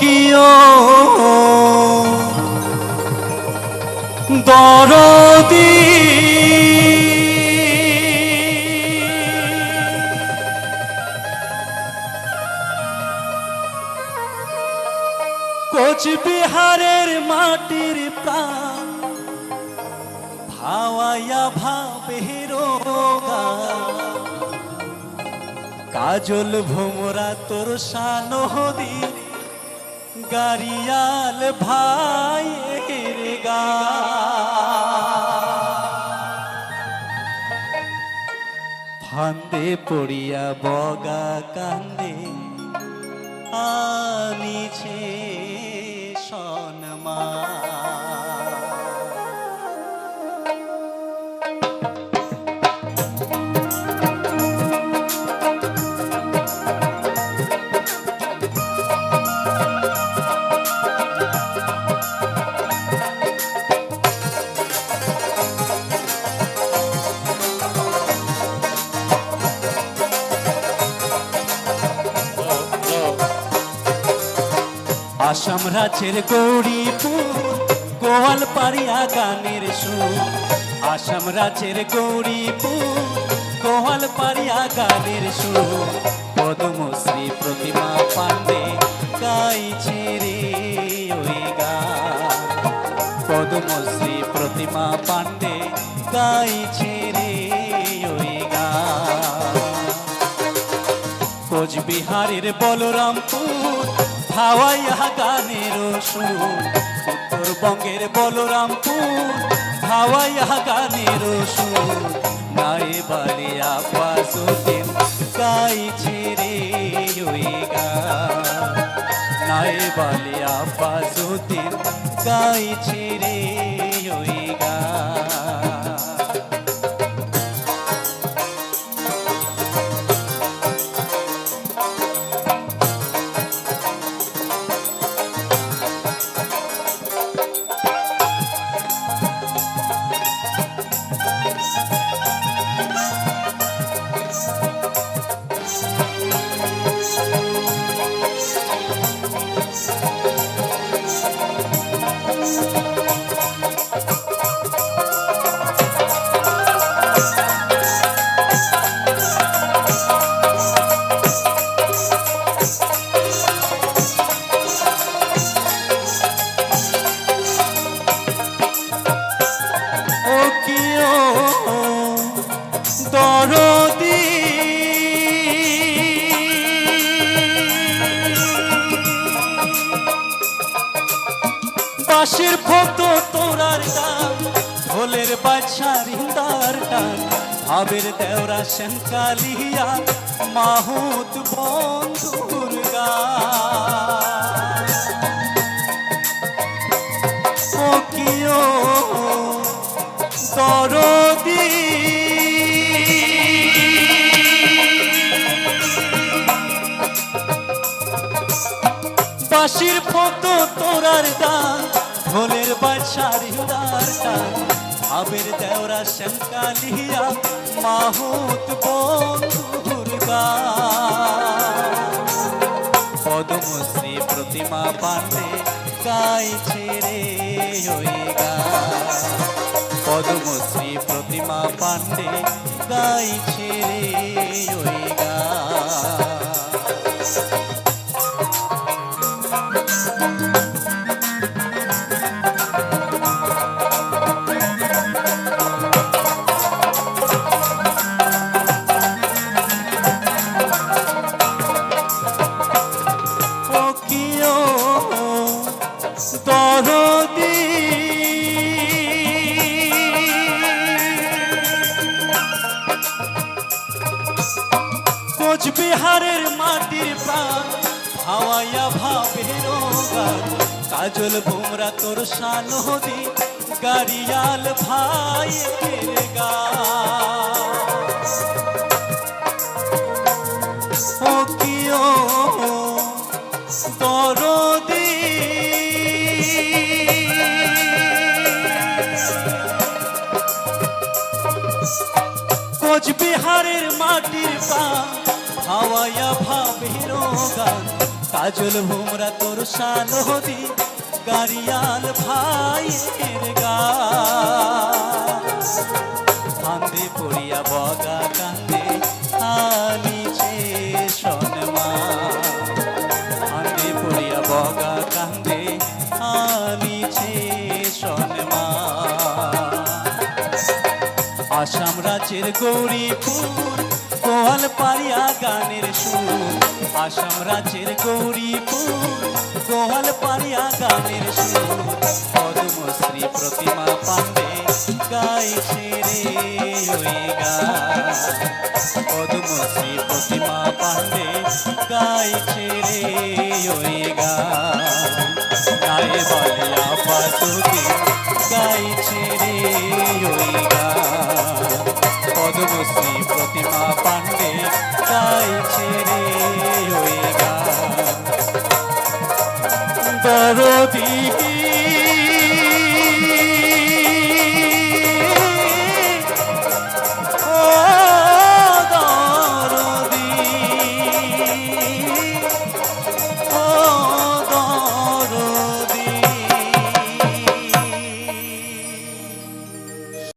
কিও দরদি। কোচবিহারের মাটির প্রাণ ভাওয়াইয়া ভাবে রোগা কাজল ভোমরা তোর সানহদি গারিয়াল ভাই গা। ফান্দে পড়িয়া বগা কান্দে আনিছে সনমা আসাম রাজ্যের গৌরীপুর গোয়াল পাড়িয়া গানের সুর। আসাম রাজ্যের গৌরীপুর গোয়াল পাড়িয়া গানের সুর। পদ্মশ্রী প্রতিমা পাণ্ডে গাইছে রে ওই গান পদ্মশ্রী প্রতিমা পাণ্ডে গাইছে রে ওই কোচবিহারের বলরামপুর ভাওয়াইয়া গানের সুর, উত্তরবঙ্গের বলরামপুর। ভাওয়াইয়া গানের সুর নাই বালিয়া পাশুদিন গাইছে রে ওই গান। নাই বালিয়া পাশুদিন গাইছে বাসের ফটো তোরার গান ঢোলের বাছার হিন্দার টান, ভাবের দেওরা সেন কালিয়া মাহুত বন্ধুর গান। ও দরদি। বাসির ফটো তোরার গান বাছার হিন্দার টান ভাবের দেওরা শঙ্কালিয়া মাহুত বন্ধুর পদ্মশ্রী প্রতিমা পাণ্ডে গাইছে রে ওই গান পদ্মশ্রী প্রতিমা পাণ্ডে গাইছে রে ওই গান কোচবিহারের মাটির প্রাণ, হাওয়াইয়া ভাবের কাজল বুমরা তোর সানহদি, গাড়িয়াল ভাইয়ের গান ও কোচবিহারের মাটির পা হাওয়াইয়া ভাবের গান। কাজল ভোমরা তোর সানহদি গারিয়াল ভাইয়ের গা ফান্দে পড়িয়া বগা কান্দে আলিছে সনমা ফান্দে পড়িয়া বগা কান্দে আলিছে সনমা আসাম রাজ্যের গৌরীপুর গোয়াল পাড়িয়া গানের সুর। আসাম রাজ্যের গৌরীপুর গোয়াল পাড়িয়া গানের সুর। পদ্মশ্রী প্রতিমা পাণ্ডে গাইছে রে ওই পদ্মশ্রী প্রতিমা পাণ্ডে গাইছে রে ওই গান। দরদি